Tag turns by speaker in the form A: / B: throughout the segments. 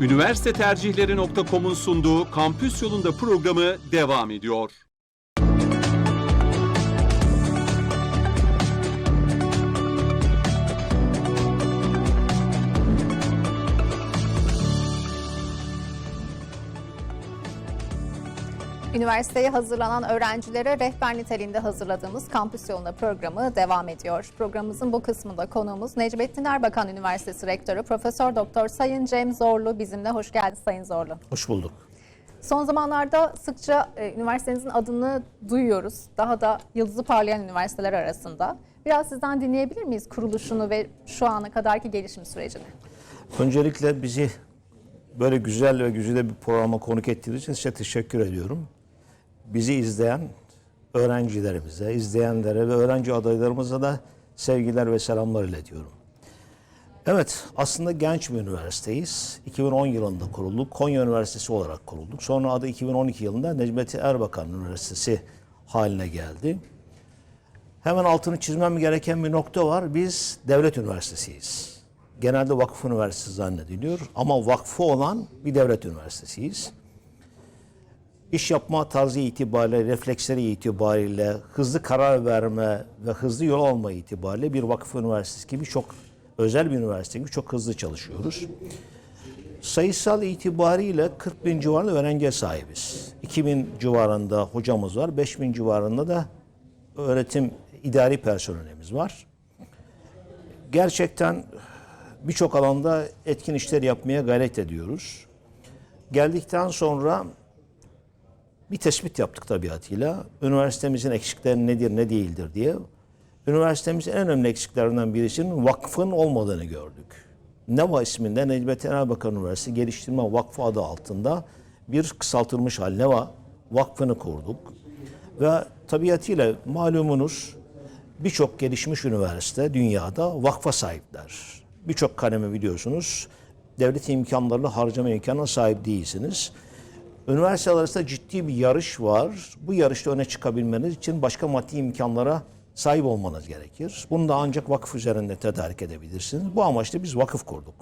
A: Üniversite tercihleri.com'un sunduğu Kampüs Yolunda programı devam ediyor.
B: Üniversiteye hazırlanan öğrencilere rehber niteliğinde hazırladığımız Kampüs Yolunda programı devam ediyor. Programımızın bu kısmında konuğumuz Necmettin Erbakan Üniversitesi Rektörü Profesör Doktor Sayın Cem Zorlu bizimle. Hoş geldiniz Sayın Zorlu.
C: Hoş bulduk.
B: Son zamanlarda sıkça e, üniversitenizin adını duyuyoruz. Daha da yıldızı parlayan üniversiteler arasında. Biraz sizden dinleyebilir miyiz kuruluşunu ve şu ana kadarki gelişim sürecini?
C: Öncelikle bizi böyle güzel ve güzide bir programa konuk ettiğiniz için size teşekkür ediyorum. Bizi izleyen öğrencilerimize, izleyenlere ve öğrenci adaylarımıza da sevgiler ve selamlar iletiyorum. Evet, aslında genç bir üniversiteyiz. 2010 yılında kurulduk. Konya Üniversitesi olarak kurulduk. Sonra adı 2012 yılında Necmettin Erbakan Üniversitesi haline geldi. Hemen altını çizmem gereken bir nokta var. Biz devlet üniversitesiyiz. Genelde vakıf üniversitesi zannediliyor ama vakfı olan bir devlet üniversitesiyiz. İş yapma tarzı itibariyle, refleksleri itibariyle, hızlı karar verme ve hızlı yol alma itibariyle bir vakıf üniversitesi gibi çok özel bir üniversite gibi çok hızlı çalışıyoruz. Sayısal itibariyle 40 bin civarında öğrenciye sahibiz. 2000 civarında hocamız var, 5000 civarında da öğretim idari personelimiz var. Gerçekten birçok alanda etkin işler yapmaya gayret ediyoruz. Geldikten sonra bir tespit yaptık tabiatıyla. Üniversitemizin eksikleri nedir, ne değildir diye. Üniversitemizin en önemli eksiklerinden birisinin vakfın olmadığını gördük. NEVA isminde Necmettin Erbakan Üniversitesi Geliştirme Vakfı adı altında bir kısaltılmış hal NEVA vakfını kurduk. Ve tabiatıyla malumunuz birçok gelişmiş üniversite dünyada vakfa sahipler. Birçok kalemi biliyorsunuz devlet imkanlarıyla harcama imkanına sahip değilsiniz. Üniversiteler arasında ciddi bir yarış var. Bu yarışta öne çıkabilmeniz için başka maddi imkanlara sahip olmanız gerekir. Bunu da ancak vakıf üzerinde tedarik edebilirsiniz. Bu amaçla biz vakıf kurduk.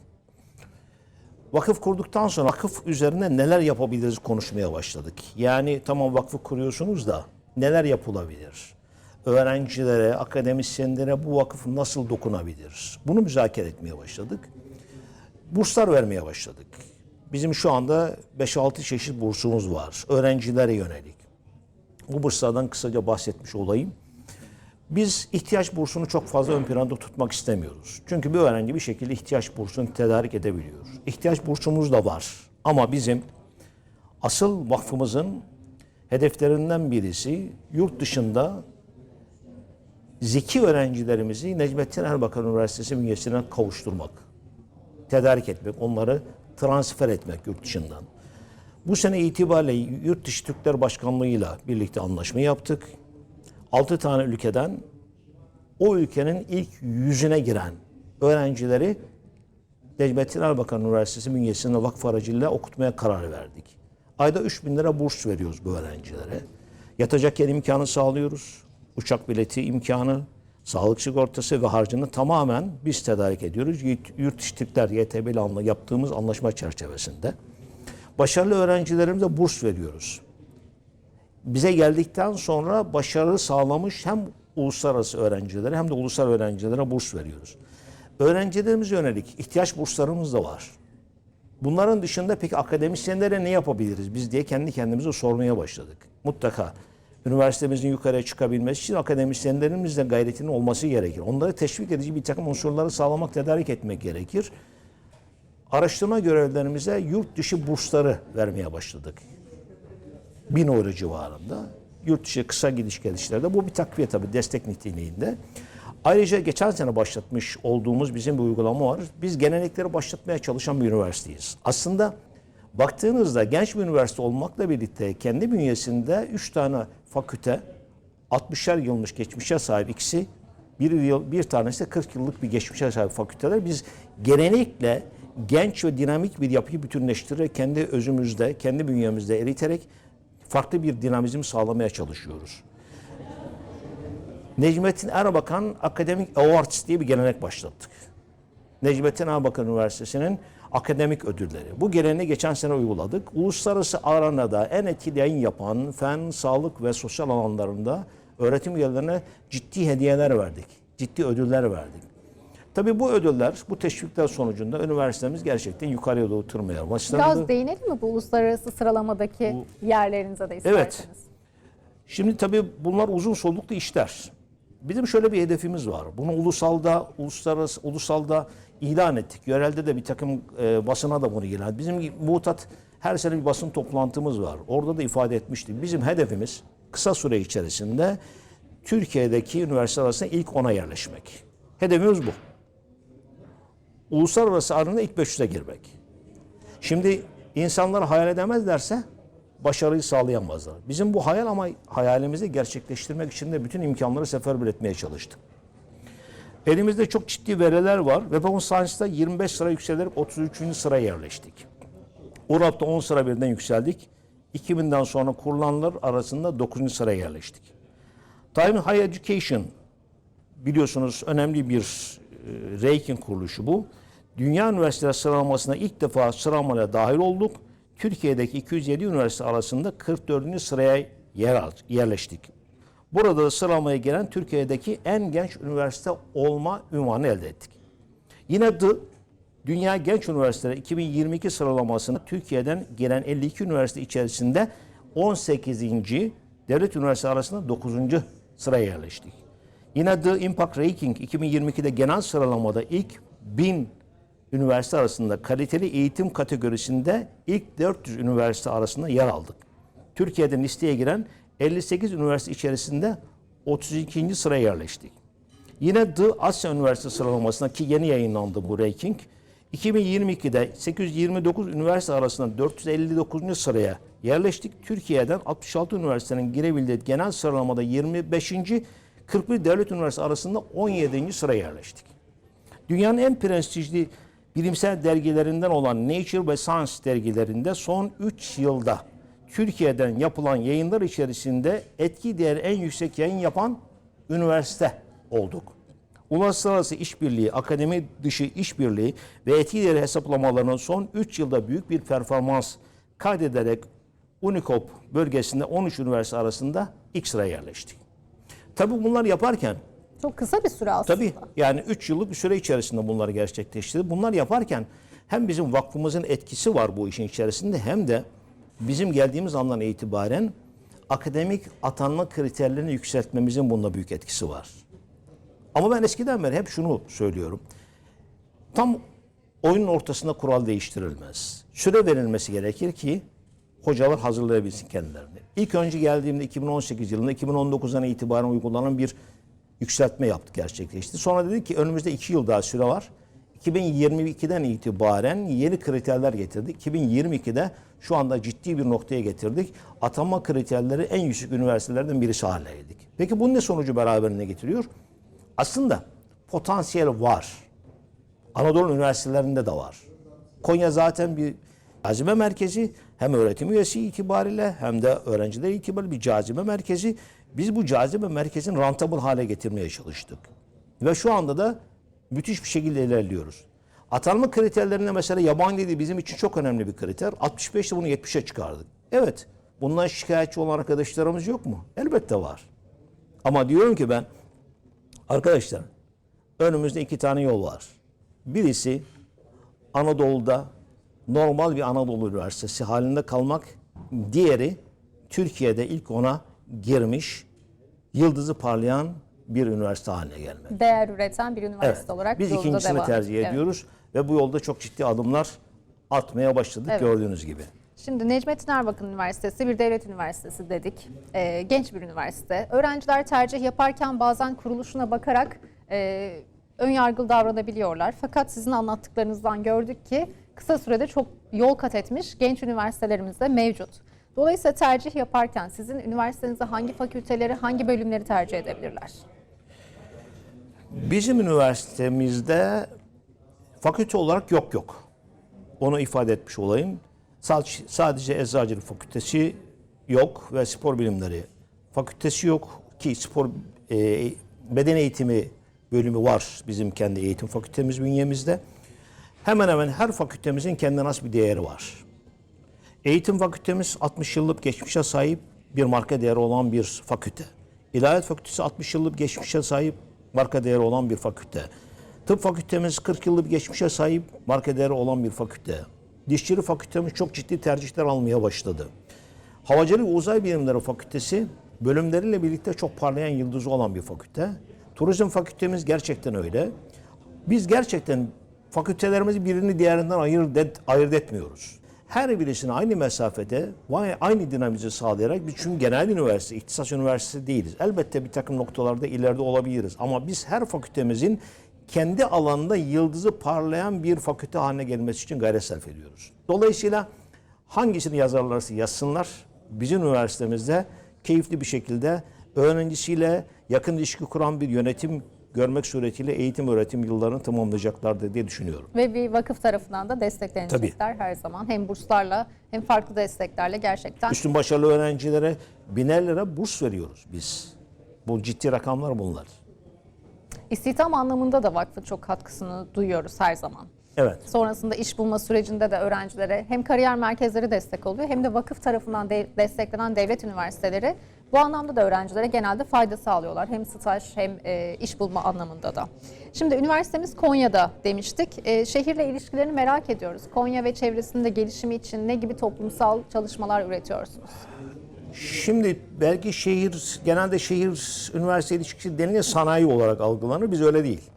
C: Vakıf kurduktan sonra vakıf üzerine neler yapabiliriz konuşmaya başladık. Yani tamam vakfı kuruyorsunuz da neler yapılabilir? Öğrencilere, akademisyenlere bu vakıf nasıl dokunabilir? Bunu müzakere etmeye başladık. Burslar vermeye başladık. Bizim şu anda 5-6 çeşit bursumuz var. Öğrencilere yönelik. Bu burslardan kısaca bahsetmiş olayım. Biz ihtiyaç bursunu çok fazla ön planda tutmak istemiyoruz. Çünkü bir öğrenci bir şekilde ihtiyaç bursunu tedarik edebiliyor. İhtiyaç bursumuz da var. Ama bizim asıl vakfımızın hedeflerinden birisi yurt dışında zeki öğrencilerimizi Necmettin Erbakan Üniversitesi bünyesine kavuşturmak, tedarik etmek, onları transfer etmek yurt dışından. Bu sene itibariyle Yurt Dışı Türkler Başkanlığı'yla birlikte anlaşma yaptık. 6 tane ülkeden o ülkenin ilk yüzüne giren öğrencileri Necmettin Erbakan Üniversitesi bünyesinde vakıf aracılığıyla okutmaya karar verdik. Ayda 3 bin lira burs veriyoruz bu öğrencilere. Yatacak yer imkanı sağlıyoruz. Uçak bileti imkanı, sağlık sigortası ve harcını tamamen biz tedarik ediyoruz. Yurt dışı Türkler YTB yaptığımız anlaşma çerçevesinde. Başarılı öğrencilerimize burs veriyoruz bize geldikten sonra başarı sağlamış hem uluslararası öğrencilere hem de ulusal öğrencilere burs veriyoruz. Öğrencilerimize yönelik ihtiyaç burslarımız da var. Bunların dışında peki akademisyenlere ne yapabiliriz biz diye kendi kendimize sormaya başladık. Mutlaka üniversitemizin yukarıya çıkabilmesi için akademisyenlerimizle gayretinin olması gerekir. Onları teşvik edici bir takım unsurları sağlamak, tedarik etmek gerekir. Araştırma görevlerimize yurt dışı bursları vermeye başladık bin euro civarında. Yurt dışı kısa gidiş gelişlerde bu bir takviye tabii destek niteliğinde. Ayrıca geçen sene başlatmış olduğumuz bizim bir uygulama var. Biz gelenekleri başlatmaya çalışan bir üniversiteyiz. Aslında baktığınızda genç bir üniversite olmakla birlikte kendi bünyesinde 3 tane fakülte 60'er yılmış geçmişe sahip ikisi bir, yıl, bir tanesi de 40 yıllık bir geçmişe sahip fakülteler. Biz genellikle genç ve dinamik bir yapıyı bütünleştirerek kendi özümüzde, kendi bünyemizde eriterek farklı bir dinamizm sağlamaya çalışıyoruz. Necmettin Erbakan Akademik Awards diye bir gelenek başlattık. Necmettin Erbakan Üniversitesi'nin akademik ödülleri. Bu geleneği geçen sene uyguladık. Uluslararası arenada en etkili yayın yapan fen, sağlık ve sosyal alanlarında öğretim üyelerine ciddi hediyeler verdik. Ciddi ödüller verdik. Tabii bu ödüller, bu teşvikler sonucunda üniversitemiz gerçekten yukarıya doğru tırmaya başladı.
B: Biraz değinelim mi bu uluslararası sıralamadaki yerlerinize de isterseniz?
C: Şimdi tabii bunlar uzun soluklu işler. Bizim şöyle bir hedefimiz var. Bunu ulusalda, uluslararası, ulusalda ilan ettik. Yörelde de bir takım e, basına da bunu ilan. Bizim mutat her sene bir basın toplantımız var. Orada da ifade etmiştik. Bizim hedefimiz kısa süre içerisinde Türkiye'deki üniversite arasında ilk ona yerleşmek. Hedefimiz bu. Uluslararası arenada ilk 500'e girmek. Şimdi insanlar hayal edemezlerse başarıyı sağlayamazlar. Bizim bu hayal ama hayalimizi gerçekleştirmek için de bütün imkanları seferber etmeye çalıştık. Elimizde çok ciddi veriler var. Web of Science'da 25 sıra yükselerek 33. sıraya yerleştik. URAP'ta 10 sıra birden yükseldik. 2000'den sonra kurulanlar arasında 9. sıraya yerleştik. Time Higher Education biliyorsunuz önemli bir e, ranking kuruluşu bu. Dünya üniversiteler sıralamasına ilk defa sıralamaya dahil olduk. Türkiye'deki 207 üniversite arasında 44. sıraya yer yerleştik. Burada da sıralamaya gelen Türkiye'deki en genç üniversite olma ünvanı elde ettik. Yine D, Dünya Genç Üniversiteleri 2022 sıralamasına Türkiye'den gelen 52 üniversite içerisinde 18. devlet üniversite arasında 9. sıraya yerleştik. Yine The Impact Ranking 2022'de genel sıralamada ilk 1000 üniversite arasında kaliteli eğitim kategorisinde ilk 400 üniversite arasında yer aldık. Türkiye'den listeye giren 58 üniversite içerisinde 32. sıraya yerleştik. Yine The Asya Üniversitesi sıralamasında ki yeni yayınlandı bu ranking. 2022'de 829 üniversite arasında 459. sıraya yerleştik. Türkiye'den 66 üniversitenin girebildiği genel sıralamada 25. 41 devlet üniversitesi arasında 17. sıraya yerleştik. Dünyanın en prestijli bilimsel dergilerinden olan Nature ve Science dergilerinde son 3 yılda Türkiye'den yapılan yayınlar içerisinde etki değeri en yüksek yayın yapan üniversite olduk. Uluslararası işbirliği, akademi dışı işbirliği ve etki değeri hesaplamalarının son 3 yılda büyük bir performans kaydederek Unicop bölgesinde 13 üniversite arasında ilk sıraya yerleştik. Tabii bunlar yaparken
B: Çok kısa bir süre aslında.
C: Tabii yani 3 yıllık bir süre içerisinde bunları gerçekleştirdi. Bunlar yaparken hem bizim vakfımızın etkisi var bu işin içerisinde hem de bizim geldiğimiz andan itibaren akademik atanma kriterlerini yükseltmemizin bunda büyük etkisi var. Ama ben eskiden beri hep şunu söylüyorum. Tam oyunun ortasında kural değiştirilmez. Süre verilmesi gerekir ki hocalar hazırlayabilsin kendilerini. İlk önce geldiğimde 2018 yılında 2019'dan itibaren uygulanan bir yükseltme yaptık gerçekleşti. Sonra dedik ki önümüzde iki yıl daha süre var. 2022'den itibaren yeni kriterler getirdik. 2022'de şu anda ciddi bir noktaya getirdik. Atanma kriterleri en yüksek üniversitelerden birisi haline geldik. Peki bu ne sonucu beraberine getiriyor? Aslında potansiyel var. Anadolu üniversitelerinde de var. Konya zaten bir cazibe merkezi. Hem öğretim üyesi itibariyle hem de öğrenciler itibariyle bir cazibe merkezi. Biz bu cazibe merkezini rentable hale getirmeye çalıştık. Ve şu anda da müthiş bir şekilde ilerliyoruz. Atanma kriterlerinde mesela yabancı dili bizim için çok önemli bir kriter. 65'te bunu 70'e çıkardık. Evet. Bundan şikayetçi olan arkadaşlarımız yok mu? Elbette var. Ama diyorum ki ben arkadaşlar önümüzde iki tane yol var. Birisi Anadolu'da normal bir Anadolu Üniversitesi halinde kalmak. Diğeri Türkiye'de ilk ona girmiş, yıldızı parlayan bir üniversite haline gelmek.
B: Değer üreten bir üniversite
C: Evet.
B: olarak
C: Biz ikincisini
B: devam
C: tercih
B: Evet.
C: ediyoruz ve bu yolda çok ciddi adımlar atmaya başladık
B: Evet.
C: gördüğünüz gibi.
B: Şimdi Necmettin Erbakan Üniversitesi bir devlet üniversitesi dedik. Ee, genç bir üniversite. Öğrenciler tercih yaparken bazen kuruluşuna bakarak e, ön yargılı davranabiliyorlar. Fakat sizin anlattıklarınızdan gördük ki kısa sürede çok yol kat etmiş genç üniversitelerimiz de mevcut. Dolayısıyla tercih yaparken sizin üniversitenizde hangi fakülteleri, hangi bölümleri tercih edebilirler?
C: Bizim üniversitemizde fakülte olarak yok yok. Onu ifade etmiş olayım. Sadece, eczacılık fakültesi yok ve spor bilimleri fakültesi yok ki spor e, beden eğitimi bölümü var bizim kendi eğitim fakültemiz bünyemizde. Hemen hemen her fakültemizin kendine has bir değeri var. Eğitim fakültemiz 60 yıllık geçmişe sahip bir marka değeri olan bir fakülte. İlahiyat fakültesi 60 yıllık geçmişe sahip marka değeri olan bir fakülte. Tıp fakültemiz 40 yıllık geçmişe sahip marka değeri olan bir fakülte. Dişçilik fakültemiz çok ciddi tercihler almaya başladı. Havacılık Uzay Bilimleri Fakültesi bölümleriyle birlikte çok parlayan yıldızı olan bir fakülte. Turizm fakültemiz gerçekten öyle. Biz gerçekten fakültelerimizi birini diğerinden ayırt, ayırt etmiyoruz. Her birisini aynı mesafede aynı dinamizi sağlayarak biz çünkü genel üniversite, ihtisas üniversitesi değiliz. Elbette bir takım noktalarda ileride olabiliriz ama biz her fakültemizin kendi alanında yıldızı parlayan bir fakülte haline gelmesi için gayret sarf ediyoruz. Dolayısıyla hangisini yazarlarsa yazsınlar bizim üniversitemizde keyifli bir şekilde öğrencisiyle yakın ilişki kuran bir yönetim görmek suretiyle eğitim öğretim yıllarını tamamlayacaklardır diye düşünüyorum.
B: Ve bir vakıf tarafından da desteklenecekler her zaman. Hem burslarla hem farklı desteklerle gerçekten
C: Üstün başarılı öğrencilere biner lira burs veriyoruz biz. Bu ciddi rakamlar bunlar.
B: istihdam anlamında da vakfın çok katkısını duyuyoruz her zaman.
C: Evet.
B: Sonrasında iş bulma sürecinde de öğrencilere hem kariyer merkezleri destek oluyor hem de vakıf tarafından de- desteklenen devlet üniversiteleri bu anlamda da öğrencilere genelde fayda sağlıyorlar. Hem staj hem e, iş bulma anlamında da. Şimdi üniversitemiz Konya'da demiştik. E, şehirle ilişkilerini merak ediyoruz. Konya ve çevresinde gelişimi için ne gibi toplumsal çalışmalar üretiyorsunuz?
C: Şimdi belki şehir, genelde şehir üniversite ilişkisi denince sanayi olarak algılanır. Biz öyle değil.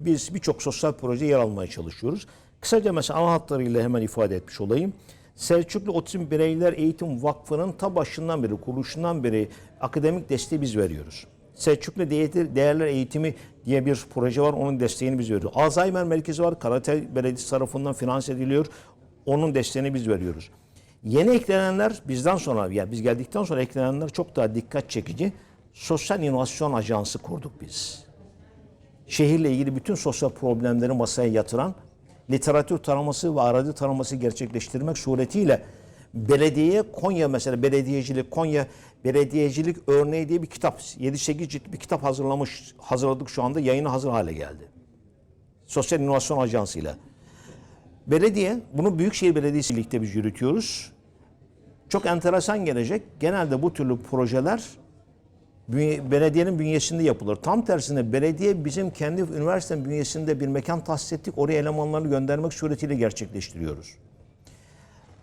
C: Biz birçok sosyal proje yer almaya çalışıyoruz. Kısaca mesela ana hatlarıyla hemen ifade etmiş olayım. Selçuklu Otizm Bireyler Eğitim Vakfı'nın ta başından beri, kuruluşundan beri akademik desteği biz veriyoruz. Selçuklu Değer- Değerler Eğitimi diye bir proje var, onun desteğini biz veriyoruz. Alzheimer Merkezi var, Karatay Belediyesi tarafından finanse ediliyor, onun desteğini biz veriyoruz. Yeni eklenenler bizden sonra, yani biz geldikten sonra eklenenler çok daha dikkat çekici. Sosyal İnovasyon Ajansı kurduk biz şehirle ilgili bütün sosyal problemleri masaya yatıran, literatür taraması ve arazi taraması gerçekleştirmek suretiyle belediyeye Konya mesela belediyecilik, Konya belediyecilik örneği diye bir kitap, 7-8 cilt bir kitap hazırlamış, hazırladık şu anda yayına hazır hale geldi. Sosyal İnovasyon Ajansı ile. Belediye, bunu Büyükşehir Belediyesi birlikte biz yürütüyoruz. Çok enteresan gelecek. Genelde bu türlü projeler belediyenin bünyesinde yapılır. Tam tersine belediye bizim kendi üniversitenin bünyesinde bir mekan tahsis ettik. Oraya elemanlarını göndermek suretiyle gerçekleştiriyoruz.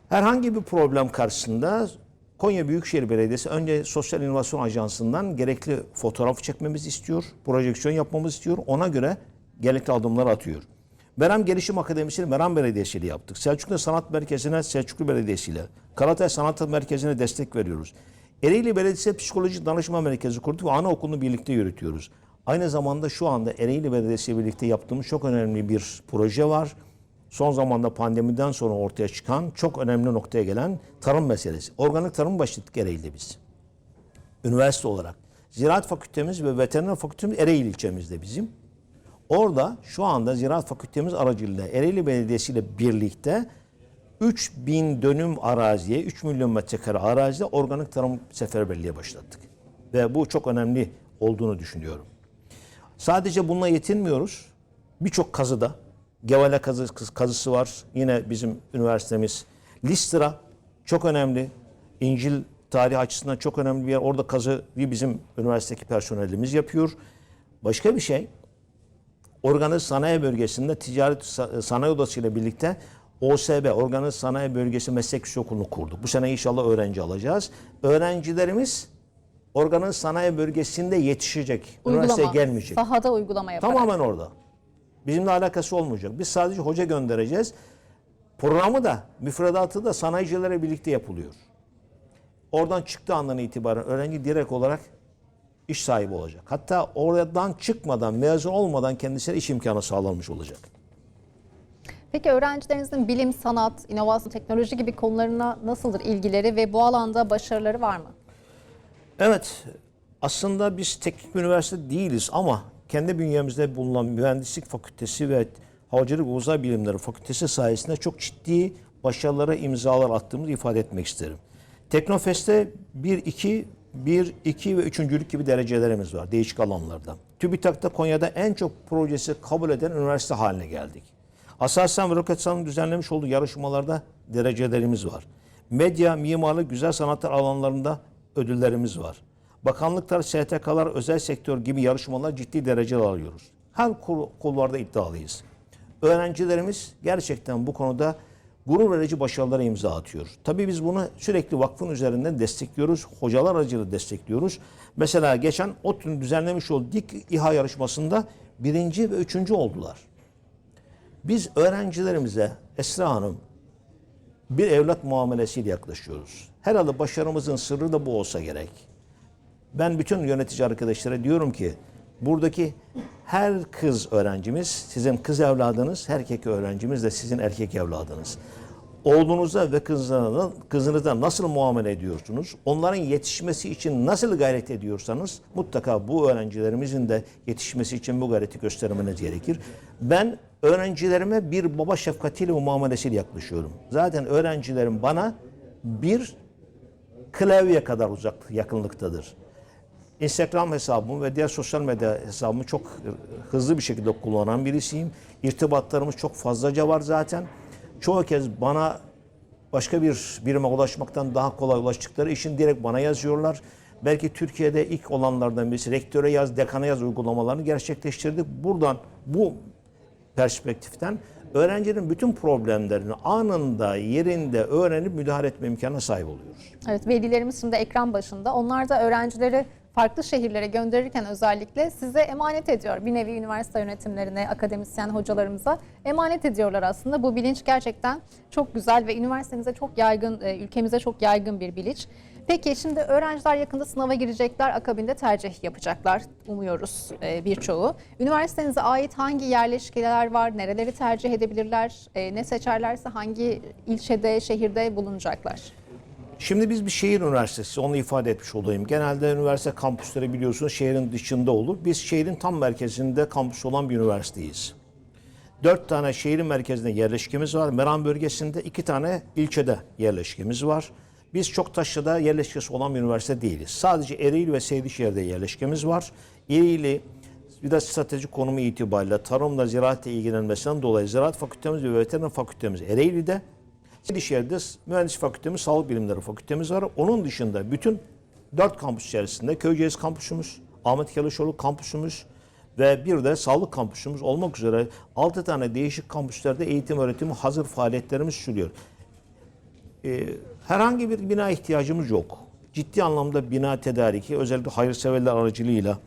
C: Herhangi bir problem karşısında Konya Büyükşehir Belediyesi önce Sosyal İnovasyon Ajansı'ndan gerekli fotoğraf çekmemizi istiyor, projeksiyon yapmamızı istiyor. Ona göre gerekli adımları atıyor. Meram Gelişim Akademisi'ni Meram Belediyesi ile yaptık. Selçuklu Sanat Merkezi'ne Selçuklu Belediyesi ile. Karatay Sanat Merkezi'ne destek veriyoruz. Ereğli Belediyesi Psikolojik Danışma Merkezi kurduk ve anaokulunu birlikte yürütüyoruz. Aynı zamanda şu anda Ereğli Belediyesi birlikte yaptığımız çok önemli bir proje var. Son zamanda pandemiden sonra ortaya çıkan çok önemli noktaya gelen tarım meselesi. Organik tarım başladık Ereğli'de biz. Üniversite olarak. Ziraat Fakültemiz ve Veteriner Fakültemiz Ereğli ilçemizde bizim. Orada şu anda Ziraat Fakültemiz aracılığıyla Ereğli Belediyesi ile birlikte 3000 dönüm araziye, 3 milyon metrekare arazide organik tarım seferberliğe başlattık. Ve bu çok önemli olduğunu düşünüyorum. Sadece bununla yetinmiyoruz. Birçok kazıda, Gevale kazı, kazısı var. Yine bizim üniversitemiz. Listra çok önemli. İncil tarihi açısından çok önemli bir yer. Orada kazıyı bizim üniversitedeki personelimiz yapıyor. Başka bir şey, Organize Sanayi Bölgesi'nde Ticaret Sa- Sanayi Odası ile birlikte OSB, Organize Sanayi Bölgesi Meslek Yüksekokulu'nu kurduk. Bu sene inşallah öğrenci alacağız. Öğrencilerimiz Organize Sanayi Bölgesi'nde yetişecek. Üniversiteye
B: Uygulama,
C: gelmeyecek.
B: sahada uygulama yaparak.
C: Tamamen orada. Bizimle alakası olmayacak. Biz sadece hoca göndereceğiz. Programı da, müfredatı da sanayicilere birlikte yapılıyor. Oradan çıktığı andan itibaren öğrenci direkt olarak iş sahibi olacak. Hatta oradan çıkmadan, mezun olmadan kendisine iş imkanı sağlanmış olacak.
B: Peki öğrencilerinizin bilim, sanat, inovasyon, teknoloji gibi konularına nasıldır ilgileri ve bu alanda başarıları var mı?
C: Evet, aslında biz teknik üniversite değiliz ama kendi bünyemizde bulunan mühendislik fakültesi ve havacılık uzay bilimleri fakültesi sayesinde çok ciddi başarılara imzalar attığımızı ifade etmek isterim. Teknofest'te 1, 2, 1, 2 ve 3. gibi derecelerimiz var değişik alanlarda. TÜBİTAK'ta Konya'da en çok projesi kabul eden üniversite haline geldik. Aselsan ve Roketsan'ın düzenlemiş olduğu yarışmalarda derecelerimiz var. Medya, mimarlık, güzel sanatlar alanlarında ödüllerimiz var. Bakanlıklar, STK'lar, özel sektör gibi yarışmalar ciddi dereceler alıyoruz. Her kulvarda iddialıyız. Öğrencilerimiz gerçekten bu konuda gurur verici başarılara imza atıyor. Tabii biz bunu sürekli vakfın üzerinden destekliyoruz. Hocalar aracılığıyla destekliyoruz. Mesela geçen ODTÜ'nün düzenlemiş olduğu dik İHA yarışmasında birinci ve üçüncü oldular. Biz öğrencilerimize Esra Hanım bir evlat muamelesiyle yaklaşıyoruz. Herhalde başarımızın sırrı da bu olsa gerek. Ben bütün yönetici arkadaşlara diyorum ki buradaki her kız öğrencimiz sizin kız evladınız, her erkek öğrencimiz de sizin erkek evladınız. Oğlunuza ve kızınıza, kızınıza nasıl muamele ediyorsunuz? Onların yetişmesi için nasıl gayret ediyorsanız mutlaka bu öğrencilerimizin de yetişmesi için bu gayreti göstermeniz gerekir. Ben öğrencilerime bir baba şefkatiyle ve muamelesiyle yaklaşıyorum. Zaten öğrencilerim bana bir klavye kadar uzak yakınlıktadır. Instagram hesabımı ve diğer sosyal medya hesabımı çok hızlı bir şekilde kullanan birisiyim. İrtibatlarımız çok fazlaca var zaten. Çoğu kez bana başka bir birime ulaşmaktan daha kolay ulaştıkları için direkt bana yazıyorlar. Belki Türkiye'de ilk olanlardan birisi rektöre yaz, dekana yaz uygulamalarını gerçekleştirdik. Buradan bu perspektiften öğrencinin bütün problemlerini anında, yerinde öğrenip müdahale etme imkanına sahip oluyoruz.
B: Evet, velilerimiz şimdi ekran başında. Onlar da öğrencileri farklı şehirlere gönderirken özellikle size emanet ediyor. Bir nevi üniversite yönetimlerine, akademisyen hocalarımıza emanet ediyorlar aslında. Bu bilinç gerçekten çok güzel ve üniversitemize çok yaygın, e, ülkemize çok yaygın bir bilinç. Peki şimdi öğrenciler yakında sınava girecekler, akabinde tercih yapacaklar umuyoruz e, birçoğu. Üniversitenize ait hangi yerleşkeler var, nereleri tercih edebilirler, e, ne seçerlerse hangi ilçede, şehirde bulunacaklar?
C: Şimdi biz bir şehir üniversitesi, onu ifade etmiş olayım. Genelde üniversite kampüsleri biliyorsunuz şehrin dışında olur. Biz şehrin tam merkezinde kampüs olan bir üniversiteyiz. Dört tane şehrin merkezinde yerleşkemiz var. Meram bölgesinde iki tane ilçede yerleşkemiz var. Biz çok taşlıda yerleşkesi olan bir üniversite değiliz. Sadece Ereğli ve Seydişehir'de yerleşkemiz var. Ereğli bir de stratejik konumu itibariyle tarımla ziraatle ilgilenmesinden dolayı ziraat fakültemiz ve veteriner fakültemiz Ereğli'de. Seydişehir'de mühendis fakültemiz, sağlık bilimleri fakültemiz var. Onun dışında bütün dört kampüs içerisinde Köyceğiz kampüsümüz, Ahmet Kelişoğlu kampüsümüz ve bir de sağlık kampüsümüz olmak üzere 6 tane değişik kampüslerde eğitim öğretimi hazır faaliyetlerimiz sürüyor. Ee, herhangi bir bina ihtiyacımız yok. Ciddi anlamda bina tedariki özellikle hayırseverler aracılığıyla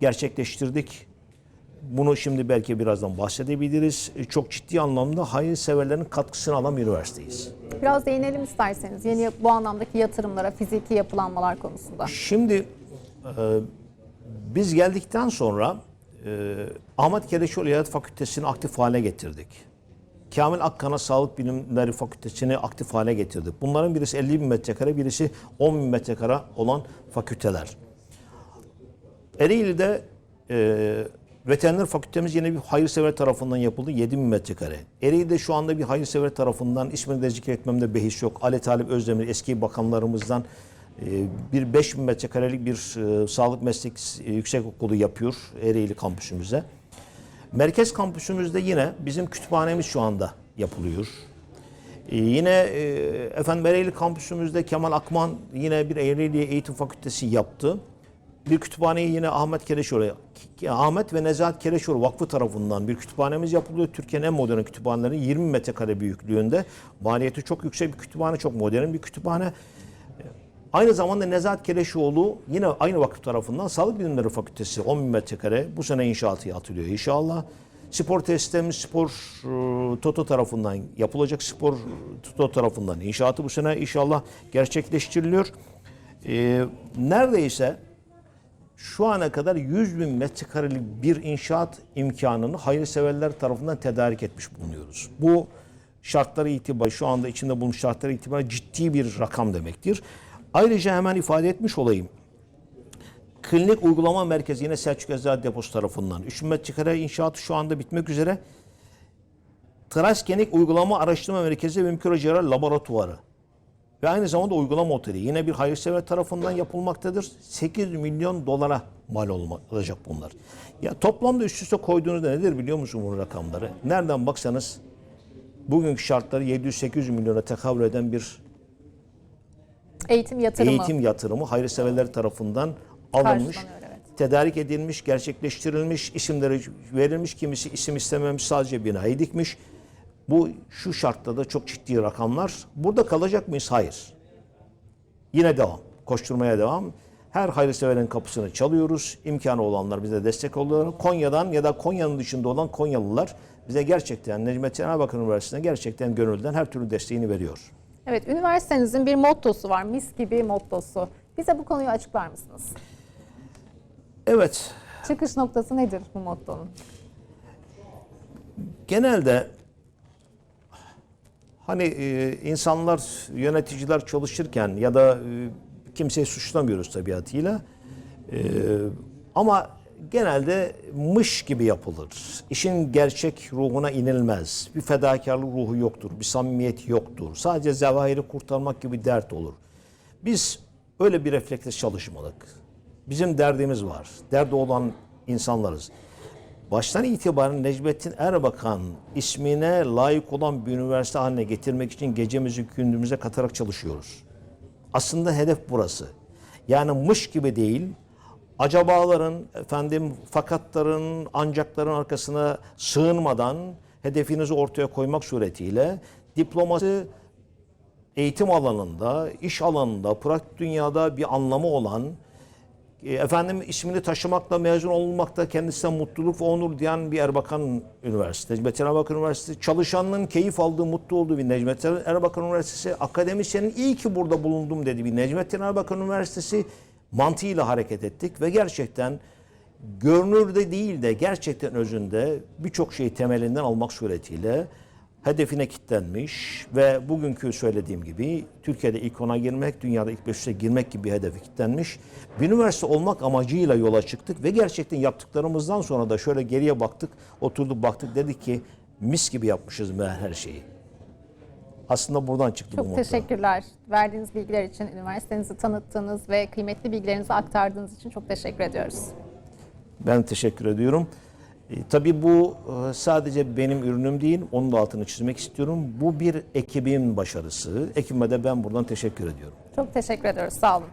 C: gerçekleştirdik. Bunu şimdi belki birazdan bahsedebiliriz. E, Çok ciddi anlamda hayırseverlerin katkısını alan bir üniversiteyiz.
B: Biraz değinelim isterseniz yeni bu anlamdaki yatırımlara, fiziki yapılanmalar konusunda.
C: Şimdi e, biz geldikten sonra e, Ahmet Keleşoğlu İlahiyat Fakültesini aktif hale getirdik. Kamil Akkan'a Sağlık Bilimleri Fakültesini aktif hale getirdik. Bunların birisi 50 bin metrekare, birisi 10 bin metrekare olan fakülteler. Ereğli'de e, veteriner fakültemiz yine bir hayırsever tarafından yapıldı 7 bin metrekare. Ereğli'de şu anda bir hayırsever tarafından ismini de zikretmemde behis yok. Ali Talip Özdemir eski bakanlarımızdan e, bir 5 bin metrekarelik bir e, sağlık meslek e, yüksek okulu yapıyor Ereğli kampüsümüze. Merkez kampüsümüzde yine bizim kütüphanemiz şu anda yapılıyor. Yine efendim Ereğli kampüsümüzde Kemal Akman yine bir Ereğli Eğitim Fakültesi yaptı. Bir kütüphaneyi yine Ahmet Keleşoğlu, Ahmet ve Nezahat Keleşoğlu Vakfı tarafından bir kütüphanemiz yapılıyor. Türkiye'nin en modern kütüphaneleri 20 metrekare büyüklüğünde. Maliyeti çok yüksek bir kütüphane, çok modern bir kütüphane. Aynı zamanda Nezahat Keleşoğlu yine aynı vakıf tarafından Sağlık Bilimleri Fakültesi 10 bin metrekare bu sene inşaatı atılıyor inşallah. Spor tesislerimiz spor e, Toto tarafından yapılacak spor Toto tarafından inşaatı bu sene inşallah gerçekleştiriliyor. E, neredeyse şu ana kadar 100 bin metrekarelik bir inşaat imkanını hayırseverler tarafından tedarik etmiş bulunuyoruz. Bu şartları itibariyle şu anda içinde bulunmuş şartları itibariyle ciddi bir rakam demektir. Ayrıca hemen ifade etmiş olayım. Klinik Uygulama Merkezi yine Selçuk Eczacı Deposu tarafından 3 metrekare inşaatı şu anda bitmek üzere. Transgenik Uygulama Araştırma Merkezi ve Mikrocerrah Laboratuvarı ve aynı zamanda uygulama oteli yine bir hayırsever tarafından yapılmaktadır. 8 milyon dolara mal olacak bunlar. Ya toplamda üst üste koyduğunuzda nedir biliyor musun bu rakamları? Nereden baksanız bugünkü şartları 700-800 milyona tekabül eden bir
B: Eğitim yatırımı.
C: eğitim yatırımı hayırseverler tarafından alınmış,
B: evet.
C: tedarik edilmiş, gerçekleştirilmiş, isimleri verilmiş, kimisi isim istememiş, sadece binayı dikmiş. Bu şu şartta da çok ciddi rakamlar. Burada kalacak mıyız? Hayır. Yine devam. Koşturmaya devam. Her hayırseverin kapısını çalıyoruz. İmkanı olanlar bize destek oluyorlar. Konya'dan ya da Konya'nın dışında olan Konyalılar bize gerçekten Necmettin Erbakan Üniversitesi'ne gerçekten gönülden her türlü desteğini veriyor.
B: Evet, üniversitenizin bir mottosu var. Mis gibi mottosu. Bize bu konuyu açıklar mısınız?
C: Evet,
B: Çıkış noktası nedir bu mottonun?
C: genelde hani e, insanlar, yöneticiler çalışırken ya da e, kimseyi suçlamıyoruz tabiatıyla. E, ama genelde mış gibi yapılır. İşin gerçek ruhuna inilmez. Bir fedakarlık ruhu yoktur, bir samimiyet yoktur. Sadece zevahiri kurtarmak gibi dert olur. Biz öyle bir refleksle çalışmadık. Bizim derdimiz var. Derdi olan insanlarız. Baştan itibaren Necmettin Erbakan ismine layık olan bir üniversite haline getirmek için gecemizi gündüzümüze katarak çalışıyoruz. Aslında hedef burası. Yani mış gibi değil, acabaların, efendim fakatların, ancakların arkasına sığınmadan hedefinizi ortaya koymak suretiyle diplomasi eğitim alanında, iş alanında, pratik dünyada bir anlamı olan, efendim ismini taşımakla mezun olmakta kendisine mutluluk ve onur diyen bir Erbakan Üniversitesi, Necmettin Erbakan Üniversitesi, çalışanın keyif aldığı, mutlu olduğu bir Necmettin Erbakan Üniversitesi, akademisyenin iyi ki burada bulundum dedi bir Necmettin Erbakan Üniversitesi. Mantığıyla hareket ettik ve gerçekten görünürde değil de gerçekten özünde birçok şeyi temelinden almak suretiyle hedefine kilitlenmiş ve bugünkü söylediğim gibi Türkiye'de ilk ona girmek, dünyada ilk 500'e girmek gibi bir hedefe kilitlenmiş. Bir üniversite olmak amacıyla yola çıktık ve gerçekten yaptıklarımızdan sonra da şöyle geriye baktık, oturduk baktık dedik ki mis gibi yapmışız meğer her şeyi. Aslında buradan çıktı bu
B: Çok
C: motto.
B: teşekkürler. Verdiğiniz bilgiler için, üniversitenizi tanıttığınız ve kıymetli bilgilerinizi aktardığınız için çok teşekkür ediyoruz.
C: Ben teşekkür ediyorum. E, tabii bu e, sadece benim ürünüm değil, onun da altını çizmek istiyorum. Bu bir ekibin başarısı. Ekibime de ben buradan teşekkür ediyorum.
B: Çok teşekkür ediyoruz. Sağ olun.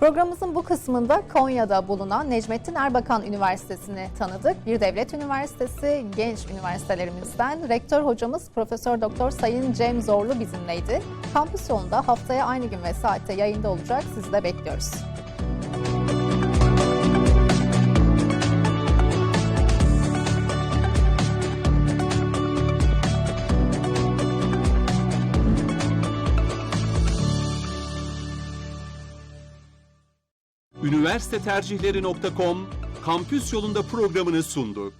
B: Programımızın bu kısmında Konya'da bulunan Necmettin Erbakan Üniversitesi'ni tanıdık. Bir devlet üniversitesi, genç üniversitelerimizden rektör hocamız Profesör Doktor Sayın Cem Zorlu bizimleydi. Kampüs yolunda haftaya aynı gün ve saatte yayında olacak. Sizi de bekliyoruz.
A: Üniversite tercihleri.com kampüs yolunda programını sundu.